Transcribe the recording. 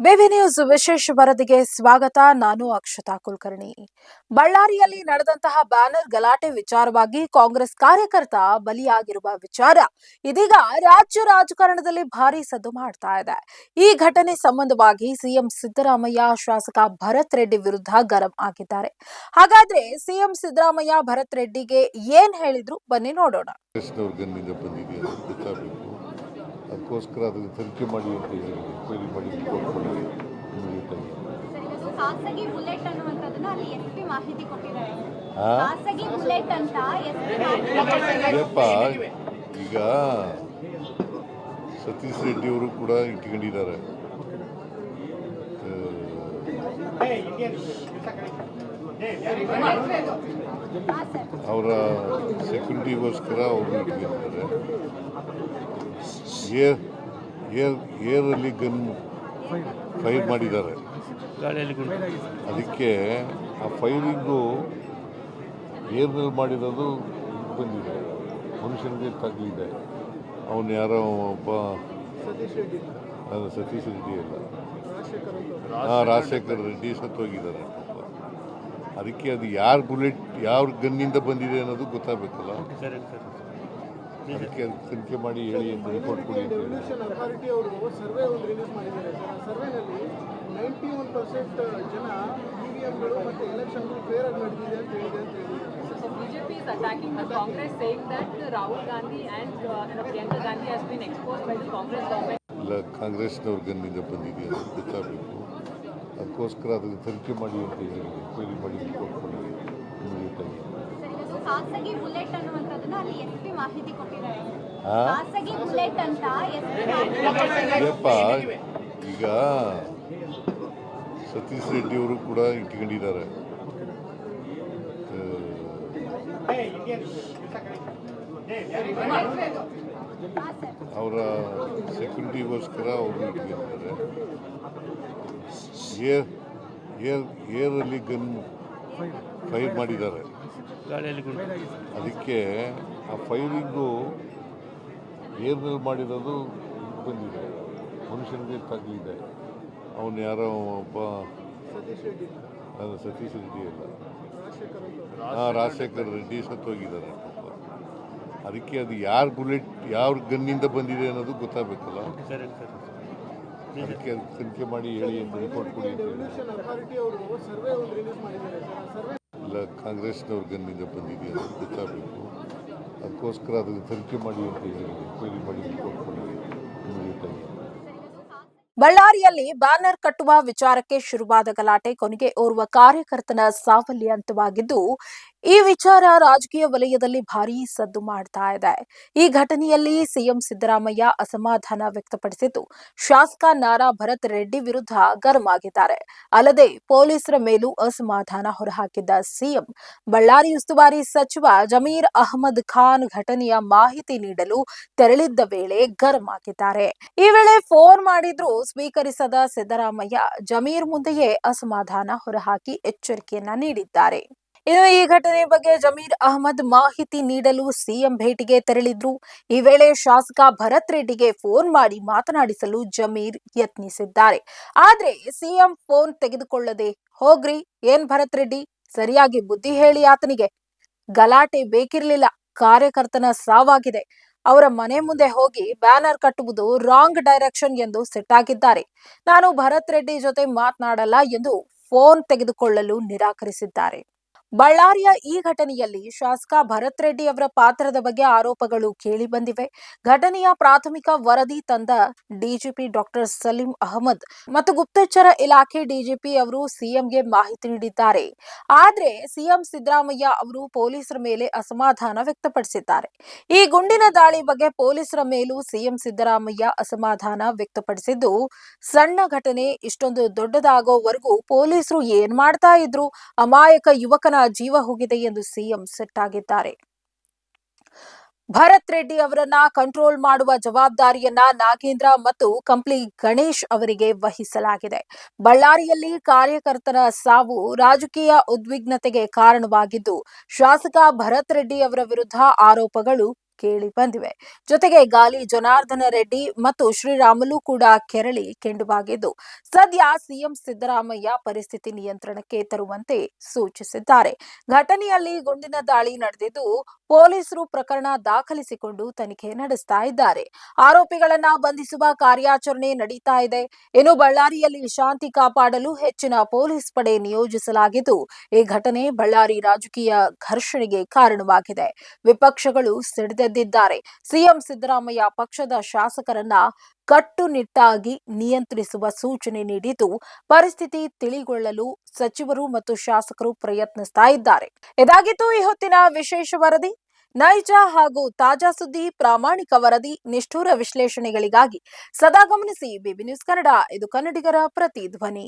Baby news ವಿಶೇಷ ವರದಿಗೆ ಸ್ವಾಗತ. ನಾನು ಅಕ್ಷತಾ ಕುಲಕರ್ಣಿ. ಬಳ್ಳಾರಿಯಲ್ಲಿ ನಡೆದಂತಹ ಬ್ಯಾನರ್ ಗಲಾಟೆ ವಿಚಾರವಾಗಿ ಕಾಂಗ್ರೆಸ್ ಕಾರ್ಯಕರ್ತ ಬಲಿಯಾಗಿರುವ ವಿಚಾರ ಇದೀಗ ರಾಜ್ಯ ರಾಜಕಾರಣದಲ್ಲಿ ಭಾರಿ ಸದ್ದು ಮಾಡ್ತಾ ಇದೆ. ಈ ಘಟನೆ ಸಂಬಂಧವಾಗಿ ಸಿಎಂ ಸಿದ್ದರಾಮಯ್ಯ ಶಾಸಕ ಭರತ್ ರೆಡ್ಡಿ ವಿರುದ್ಧ ಗರಂ ಆಗಿದ್ದಾರೆ. ಹಾಗಾದ್ರೆ ಸಿಎಂ ಸಿದ್ದರಾಮಯ್ಯ ಭರತ್ ರೆಡ್ಡಿಗೆ ಏನ್ ಹೇಳಿದ್ರು ಬನ್ನಿ ನೋಡೋಣ ಕಾಂಗ್ರೆಸ್ನವ್ರ ಗನ್ನಿಂದ ಬಂದಿದೆ ಅಂತ ಗೊತ್ತಾಗಬೇಕು ಅದಕ್ಕೋಸ್ಕರ ಅದನ್ನು ತನಿಖೆ ಮಾಡಿ ಅಂತ ಹೇಳಿದ್ರು ಎಂಕ್ವೈರಿ ಮಾಡಿ ರಿಪೋರ್ಟ್ ಕೊಡಿ ಇಮಿಡಿಯೇಟಾಗಿ ಖಾಸಗಿ ಬುಲೆಟ್ ಅನ್ನುವಂಥದ್ದನ್ನ ಅಲ್ಲಿ ಎಸ್ ಪಿ ಮಾಹಿತಿ ಕೊಟ್ಟಿದ್ದಾರೆ? ಖಾಸಗಿ ಬುಲೆಟ್ ಅಂತ ಎಸ್ ಪಿ ಮಾಹಿತಿ ಈಗ ಸತೀಶ್ ರೆಡ್ಡಿ ಅವರು ಕೂಡ ಇಟ್ಕೊಂಡಿದ್ದಾರೆ. ಅವರ ಸೆಕ್ಯೂರಿಟಿಗೋಸ್ಕರ ಅವರು ಇಟ್ಕೊಂಡಿದ್ದಾರೆ. ಏರ್ ಏರ್ ಏರಲ್ಲಿ ಗನ್ ಫೈರ್ ಮಾಡಿದ್ದಾರೆ. ಅದಕ್ಕೆ ಆ ಫೈರಿಂಗು ಏರ್ನಲ್ಲಿ ಮಾಡಿರೋದು ಬಂದಿದೆ. ಮನುಷ್ಯನಿಗೆ ತಗಲಿದೆ. ಅವನು ಯಾರೋ ಒಬ್ಬ ಸತೀಶ್ ರೆಡ್ಡಿ ಅಲ್ಲ ಹಾಂ ರಾಜಶೇಖರ್ ರೆಡ್ಡಿ ಸತ್ತೋಗಿದ್ದಾರೆ. ಅದಕ್ಕೆ ಅದು ಯಾರು ಬುಲೆಟ್ ಯಾವ ಗನ್ನಿಂದ ಬಂದಿದೆ ಅನ್ನೋದು ಗೊತ್ತಾಗಬೇಕಲ್ಲ? ಅದಕ್ಕೆ ಅದು ತನಿಖೆ ಮಾಡಿ ಹೇಳಿ ಅಂತ ರಿಪೋರ್ಟ್ ಕೊಡಿ ಅಂತ ಹೇಳಿ. ಅಥಾರಿಟಿ ಅವರು ಸರ್ವೆ ಒಂದು ರಿಲೀಸ್ ಮಾಡಿದ್ದಾರೆ ಸರ್. ಆ ಸರ್ವೆನಲ್ಲಿ ನೈಂಟಿ ಒನ್ ಪರ್ಸೆಂಟ್ ಜನ ಇ ವಿ ಎಮ್ಗಳು ಮತ್ತು ಎಲೆಕ್ಷನ್ಗಳು ಫೇರ್ ಆಗಿ ನಡೆದಿದೆ ಅಂತ ಹೇಳಿದೆ ಅಂತ ಹೇಳಿದ್ದಾರೆ. So BJP is attacking the Congress, saying that Rahul Gandhi and uh, you know, Priyanka Gandhi has been exposed by the Congress government. ಇಲ್ಲ ಕಾಂಗ್ರೆಸ್ನವ್ರ ಗನ್ನಿಂದ ಬಂದಿದೆ ಅಂತ ಗೊತ್ತಾಗಬೇಕು. ಅದಕ್ಕೋಸ್ಕರ ಅದನ್ನು ತನಿಖೆ ಮಾಡಿ ಅಂತ ಹೇಳಿ ಎನ್ಕ್ವೈರಿ ಮಾಡಿ ರಿಪೋರ್ಟ್ ಕೊಡಿ ಇಮಿಡಿಯೇಟಾಗಿ ಖಾಸಗಿ ಬುಲೆಟ್ ಅನ್ನುವಂಥದ್ದನ್ನ ಅಲ್ಲಿ ಎಸ್ ಪಿ ಮಾಹಿತಿ ಕೊಟ್ಟಿದ್ದಾರೆ ಆ? ಖಾಸಗಿ ಬುಲೆಟ್ ಅಂತ ಎಸ್ ಪಿ ಮಾಹಿತಿ ಕೊಟ್ಟಿದ್ದಾರೆ. ಅಯ್ಯಪ್ಪ ಈಗ ಸತೀಶ್ ರೆಡ್ಡಿ ಅವರು ಕೂಡ ಇಟ್ಕೊಂಡಿದ್ದಾರೆ. ಅವರ ಸೆಕ್ಯೂರಿಟಿಗೋಸ್ಕರ ಅವರು ಇಟ್ಕೊಂಡಿದ್ದಾರೆ ಏರ್ ಏರ್ ಏರಲ್ಲಿ ಗನ್ ಫೈರ್ ಮಾಡಿದ್ದಾರೆ ಅದಕ್ಕೆ ಆ ಫೈರಿಂಗು ಏರ್ನಲ್ಲಿ ಮಾಡಿರೋದು ಬಂದಿದೆ. ಮನುಷ್ಯನಿಗೆ ತಗಲಿದೆ. ಅವನು ಯಾರೋ ಒಬ್ಬ ಸತೀಶ್ ರೆಡ್ಡಿ ಅದು ಸತೀಶ್ ರೆಡ್ಡಿ ಅಲ್ಲ ಹಾಂ ರಾಜಶೇಖರ್ ರೆಡ್ಡಿ ಸತ್ತೋಗಿದ್ದಾರೆ. ಅದಕ್ಕೆ ಅದು ಯಾರು ಬುಲೆಟ್ ಯಾವ ಗನ್ನಿಂದ ಬಂದಿದೆ ಅನ್ನೋದು ಗೊತ್ತಾಗಬೇಕಲ್ಲ? ಅದಕ್ಕೆ ಅದು ತನಿಖೆ ಮಾಡಿ ಹೇಳಿ ಅಂತ ರಿಪೋರ್ಟ್ ಕೊಡಿ ಇಲ್ಲ ಕಾಂಗ್ರೆಸ್ನವ್ರ ಗನ್ನಿಂದ ಅಂತ ಗೊತ್ತಾಗಬೇಕು. ಅದಕ್ಕೋಸ್ಕರ ಅದನ್ನು ತನಿಖೆ ಮಾಡಿ ಅಂತ ಹೇಳಿದ್ರು ಮಾಡಿ ರಿಪೋರ್ಟ್ ಬಳ್ಳಾರಿಯಲ್ಲಿ ಬ್ಯಾನರ್ ಕಟ್ಟುವ ವಿಚಾರಕ್ಕೆ ಶುರುವಾದ ಗಲಾಟೆ ಕೊನೆಗೆ ಓರ್ವ ಕಾರ್ಯಕರ್ತನ ಸಾವಲ್ಲಿ ಅಂತ್ಯವಾಗಿದ್ದು ಈ ವಿಚಾರ ರಾಜಕೀಯ ವಲಯದಲ್ಲಿ ಭಾರೀ ಸದ್ದು ಮಾಡ್ತಾ ಇದೆ. ಈ ಘಟನೆಯಲ್ಲಿ ಸಿಎಂ ಸಿದ್ದರಾಮಯ್ಯ ಅಸಮಾಧಾನ ವ್ಯಕ್ತಪಡಿಸಿದ್ದು, ಶಾಸಕ ನಾರಾ ಭರತ್ ರೆಡ್ಡಿ ವಿರುದ್ಧ ಗರಂ ಆಗಿದ್ದಾರೆ ಅಲ್ಲದೆ ಪೊಲೀಸರ ಮೇಲೂ ಅಸಮಾಧಾನ ಹೊರಹಾಕಿದ್ದ ಸಿಎಂ, ಬಳ್ಳಾರಿ ಉಸ್ತುವಾರಿ ಸಚಿವ ಜಮೀರ್ ಅಹಮದ್ ಖಾನ್ ಘಟನೆಯ ಮಾಹಿತಿ ನೀಡಲು ತೆರಳಿದ್ದ ವೇಳೆ ಗರಂ ಆಗಿದ್ದಾರೆ ಈ ವೇಳೆ ಫೋನ್ ಮಾಡಿದ್ರೂ ಸ್ವೀಕರಿಸದ ಸಿದ್ದರಾಮಯ್ಯ ಜಮೀರ್ ಮುಂದೆಯೇ ಅಸಮಾಧಾನ ಹೊರಹಾಕಿ ಎಚ್ಚರಿಕೆಯನ್ನ ನೀಡಿದ್ದಾರೆ. ಇನ್ನು ಈ ಘಟನೆ ಬಗ್ಗೆ ಜಮೀರ್ ಅಹಮದ್ ಮಾಹಿತಿ ನೀಡಲು ಸಿಎಂ ಭೇಟಿಗೆ ತೆರಳಿದ್ರು. ಈ ವೇಳೆ ಶಾಸಕ ಭರತ್ ರೆಡ್ಡಿಗೆ ಫೋನ್ ಮಾಡಿ ಮಾತನಾಡಿಸಲು ಜಮೀರ್ ಯತ್ನಿಸಿದ್ದಾರೆ. ಆದ್ರೆ ಸಿಎಂ ಫೋನ್ ತೆಗೆದುಕೊಳ್ಳದೆ ಹೋಗ್ರಿ, ಏನ್ ಭರತ್ ರೆಡ್ಡಿ? ಸರಿಯಾಗಿ ಬುದ್ಧಿ ಹೇಳಿ ಆತನಿಗೆ. ಗಲಾಟೆ ಬೇಕಿರ್ಲಿಲ್ಲ, ಕಾರ್ಯಕರ್ತನ ಸಾವಾಗಿದೆ. ಅವರ ಮನೆ ಮುಂದೆ ಹೋಗಿ ಬ್ಯಾನರ್ ಕಟ್ಟುವುದು ರಾಂಗ್ ಡೈರೆಕ್ಷನ್ ಎಂದು ಸಿಟ್ಟಾಗಿದ್ದಾರೆ ನಾನು ಭರತ್ ರೆಡ್ಡಿ ಜೊತೆ ಮಾತನಾಡಲ್ಲ ಎಂದು ಫೋನ್ ತೆಗೆದುಕೊಳ್ಳಲು ನಿರಾಕರಿಸಿದ್ದಾರೆ. ಬಳ್ಳಾರಿಯ ಈ ಘಟನೆಯಲ್ಲಿ ಶಾಸಕ ಭರತ್ ರೆಡ್ಡಿ ಅವರ ಪಾತ್ರದ ಬಗ್ಗೆ ಆರೋಪಗಳು ಕೇಳಿ ಬಂದಿವೆ. ಘಟನೆಯ ಪ್ರಾಥಮಿಕ ವರದಿ ತಂದ ಡಿಜಿಪಿ ಡಾಕ್ಟರ್ ಸಲೀಂ ಅಹಮದ್ ಮತ್ತು ಗುಪ್ತಚರ ಇಲಾಖೆ ಡಿಜಿಪಿ ಅವರು ಸಿಎಂಗೆ ಮಾಹಿತಿ ನೀಡಿದ್ದಾರೆ. ಆದ್ರೆ ಸಿಎಂ ಸಿದ್ದರಾಮಯ್ಯ ಅವರು ಪೊಲೀಸರ ಮೇಲೆ ಅಸಮಾಧಾನ ವ್ಯಕ್ತಪಡಿಸಿದ್ದಾರೆ. ಈ ಗುಂಡಿನ ದಾಳಿ ಬಗ್ಗೆ ಪೊಲೀಸರ ಮೇಲೂ ಸಿಎಂ ಸಿದ್ದರಾಮಯ್ಯ ಅಸಮಾಧಾನ ವ್ಯಕ್ತಪಡಿಸಿದ್ದು, ಸಣ್ಣ ಘಟನೆ, ಇಷ್ಟೊಂದು ದೊಡ್ಡದಾಗೋವರೆಗೂ ಪೊಲೀಸರು ಏನ್ ಮಾಡ್ತಾ ಇದ್ರು? ಅಮಾಯಕ ಯುವಕನ ಜೀವ ಹೋಗಿದೆ ಎಂದು ಸಿಎಂ ಸಿಟ್ಟಾಗಿದ್ದಾರೆ. ಭರತ್ ರೆಡ್ಡಿ ಅವರನ್ನ ಕಂಟ್ರೋಲ್ ಮಾಡುವ ಜವಾಬ್ದಾರಿಯನ್ನ ನಾಗೇಂದ್ರ ಮತ್ತು ಕಂಪ್ಲಿ ಗಣೇಶ್ ಅವರಿಗೆ ವಹಿಸಲಾಗಿದೆ. ಬಳ್ಳಾರಿಯಲ್ಲಿ ಕಾರ್ಯಕರ್ತರ ಸಾವು ರಾಜಕೀಯ ಉದ್ವಿಗ್ನತೆಗೆ ಕಾರಣವಾಗಿದ್ದು, ಶಾಸಕ ಭರತ್ ರೆಡ್ಡಿ ಅವರ ವಿರುದ್ಧ ಆರೋಪಗಳು ಕೇಳಿ ಬಂದಿವೆ. ಜೊತೆಗೆ ಗಾಲಿ ಜನಾರ್ದನ ರೆಡ್ಡಿ ಮತ್ತು ಶ್ರೀರಾಮುಲು ಕೂಡ ಕೆರಳಿ ಕೆಂಡುವಾಗಿದ್ದು, ಸದ್ಯ ಸಿಎಂ ಸಿದ್ದರಾಮಯ್ಯ ಪರಿಸ್ಥಿತಿ ನಿಯಂತ್ರಣಕ್ಕೆ ತರುವಂತೆ ಸೂಚಿಸಿದ್ದಾರೆ. ಘಟನೆಯಲ್ಲಿ ಗುಂಡಿನ ದಾಳಿ ನಡೆದಿದ್ದು, ಪೊಲೀಸರು ಪ್ರಕರಣ ದಾಖಲಿಸಿಕೊಂಡು ತನಿಖೆ ನಡೆಸ್ತಾ ಇದ್ದಾರೆ. ಆರೋಪಿಗಳನ್ನ ಬಂಧಿಸುವ ಕಾರ್ಯಾಚರಣೆ ನಡೀತಾ ಇದೆ. ಇನ್ನು ಬಳ್ಳಾರಿಯಲ್ಲಿ ಶಾಂತಿ ಕಾಪಾಡಲು ಹೆಚ್ಚಿನ ಪೊಲೀಸ್ ಪಡೆ ನಿಯೋಜಿಸಲಾಗಿದ್ದು, ಈ ಘಟನೆ ಬಳ್ಳಾರಿ ರಾಜಕೀಯ ಘರ್ಷಣೆಗೆ ಕಾರಣವಾಗಿದೆ. ವಿಪಕ್ಷಗಳು ಸಿಡಿದೆದ್ದಿದ್ದಾರೆ ಸಿಎಂ ಸಿದ್ದರಾಮಯ್ಯ ಪಕ್ಷದ ಶಾಸಕರನ್ನ ಕಟ್ಟುನಿಟ್ಟಾಗಿ ನಿಯಂತ್ರಿಸುವ ಸೂಚನೆ ನೀಡಿದ್ದು, ಪರಿಸ್ಥಿತಿ ತಿಳಿಗೊಳ್ಳಲು ಸಚಿವರು ಮತ್ತು ಶಾಸಕರು ಪ್ರಯತ್ನಿಸ್ತಾ ಇದ್ದಾರೆ. ಇದಾಗಿತ್ತು ಈ ಹೊತ್ತಿನ ವಿಶೇಷ ವರದಿ. ನೈಜ ಹಾಗೂ ತಾಜಾ ಸುದ್ದಿ, ಪ್ರಾಮಾಣಿಕ ವರದಿ, ನಿಷ್ಠೂರ ವಿಶ್ಲೇಷಣೆಗಳಿಗಾಗಿ ಸದಾ ಗಮನಿಸಿ ಬಿಬಿ ನ್ಯೂಸ್ ಕನ್ನಡ. ಇದು ಕನ್ನಡಿಗರ ಪ್ರತಿಧ್ವನಿ.